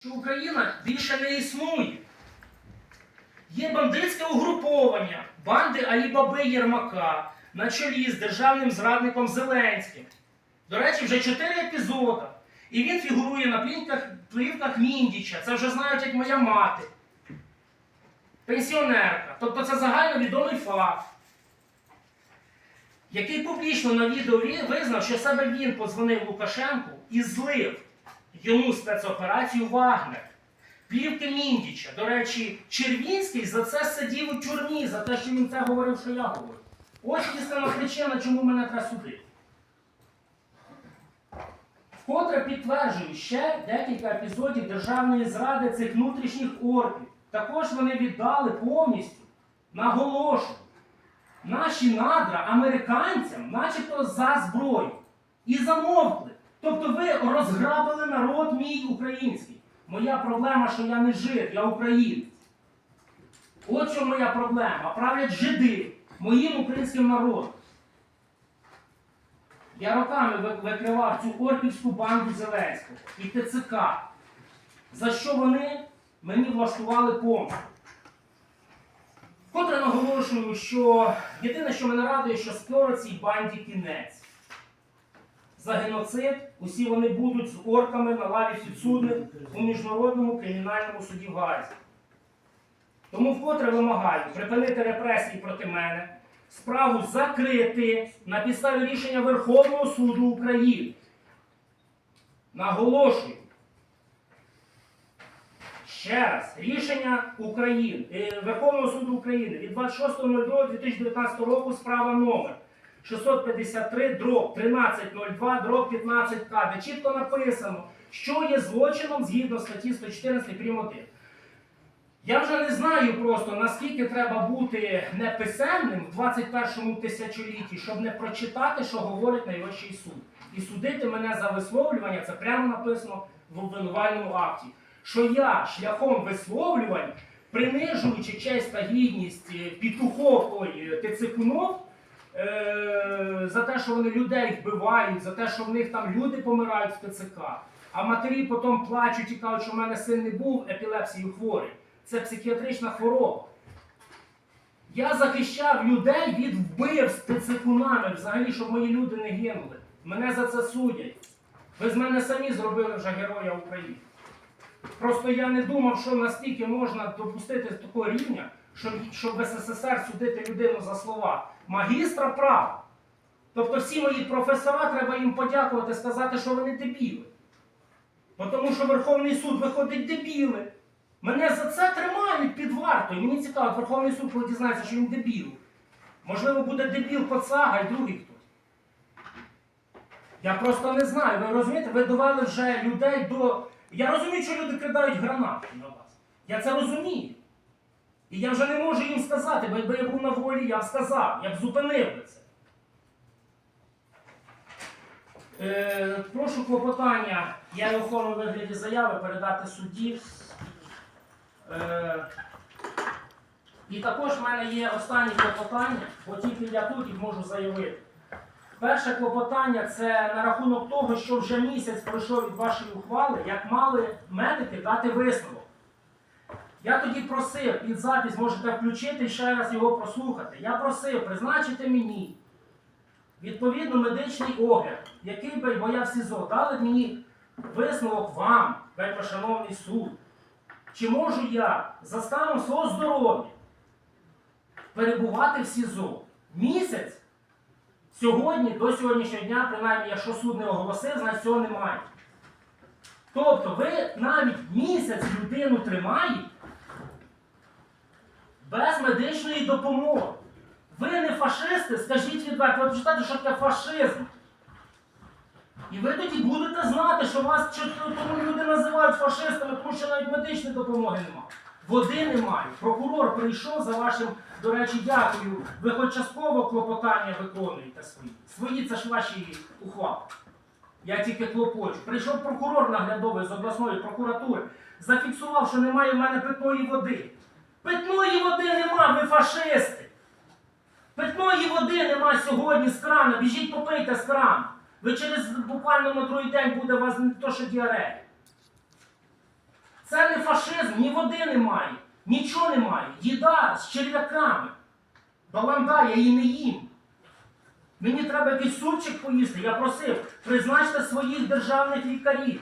що Україна більше не існує. Є бандитське угруповання банди Алібаби Єрмака на чолі з державним зрадником Зеленським. До речі, вже чотири епізоди. І він фігурує на плівках, плівках Міндіча. Це вже знають як моя мати. Пенсіонерка. Тобто це загальновідомий факт. Який публічно на відео визнав, що саме він подзвонив Лукашенку і злив йому спецоперацію Вагнер. Плівки Міндіча. До речі, Червінський за це сидів у тюрмі, за те, що він це говорив, що я говорю. Ось істинна причина, чому мене треба судити. Вкотре підтверджую ще декілька епізодів державної зради цих внутрішніх орків. Також вони віддали повністю, наголошую, наші надра американцям, начебто за зброю. І замовкли. Тобто ви розграбили народ мій український. Моя проблема, що я не жид, я українець. От що моя проблема. Правлять жиди моїм українським народом. Я роками викривав цю орківську банду Зеленського і ТЦК. За що вони мені влаштували помсту. Вкотре наголошую, що єдине, що мене радує, що скоро цій банді кінець. За геноцид усі вони будуть з орками на лаві підсудних у Міжнародному кримінальному суді в Гаазі. Тому вкотре вимагаю припинити репресії проти мене, справу закрити на підставі рішення Верховного суду України. Наголошую. Ще раз, рішення України, е, Верховного суду України від 26.02.2019 року справа номер 653 дроб 1302 дроб 15К, де чітко написано, що є злочином згідно статті 114 прим. 1. Я вже не знаю просто, наскільки треба бути неписемним в 21 тисячолітті, щоб не прочитати, що говорить найвищий суд. І судити мене за висловлювання, це прямо написано в обвинувальному акті. Що я шляхом висловлювань, принижуючи честь та гідність е, петухов ой, е, тицикунов, е, за те, що вони людей вбивають, за те, що в них там люди помирають в ТЦК, а матері потім плачуть і кажуть, що в мене син не був епілепсією хворий. Це психіатрична хвороба. Я захищав людей від вбивств ТЦКунами, взагалі, щоб мої люди не гинули. Мене за це судять. Ви з мене самі зробили вже героя України. Просто я не думав, що настільки можна допустити такого рівня, щоб, щоб в СССР судити людину за слова магістра права. Тобто всі мої професора треба їм подякувати, сказати, що вони дебіли. Бо Тому що Верховний суд виходить дебіли. Мене за це тримають під вартою. Мені цікаво, Верховний суд, коли дізнається, що він дебіл. Можливо, буде дебіл Коцага і другий хтось. Я просто не знаю. Ви розумієте, ви довели вже людей до. Я розумію, що люди кидають гранати на вас. Я це розумію. І я вже не можу їм сказати, бо якби я був на волі, я б сказав, я б зупинив би це. Е, прошу клопотання, я його вигляді заяви передати судді. Е, і також в мене є останні клопотання, бо тільки я тут їх можу заявити. Перше клопотання це на рахунок того, що вже місяць пройшов від вашої ухвали, як мали медики дати висновок. Я тоді просив під запис можете включити і ще раз його прослухати. Я просив призначити мені відповідно медичний огляд, який би, бо я в СІЗО, дали мені висновок вам, шановний суд. Чи можу я за станом свого здоров'я перебувати в СІЗО місяць? Сьогодні, до сьогоднішнього дня, принаймні, якщо суд не оголосив, значить цього немає. Тобто ви навіть місяць людину тримаєте без медичної допомоги. Ви не фашисти, скажіть відверто, ви почитайте, що таке фашизм. І ви тоді будете знати, що вас тому люди називають фашистами, тому що навіть медичної допомоги немає. Води немає. Прокурор прийшов за вашим, до речі, дякую. Ви хоч частково клопотання виконуєте свої. Свої це ж ваші ухвали. Я тільки клопочу. Прийшов прокурор наглядовий з обласної прокуратури, зафіксував, що немає в мене питної води. Питної води нема, ви фашисти! Питної води нема сьогодні з крана. Біжіть попийте з крану. Ви через буквально на другий день буде у вас не то, що діарея. фашизм, ні води немає, нічого немає. Їда з черв'яками. Баланда, я її не їм. Мені треба якийсь супчик поїсти. Я просив, призначте своїх державних лікарів.